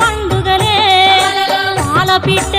పండుగలే. పాల పిట్ట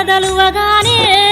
మదిల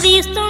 Cristo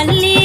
அல்லி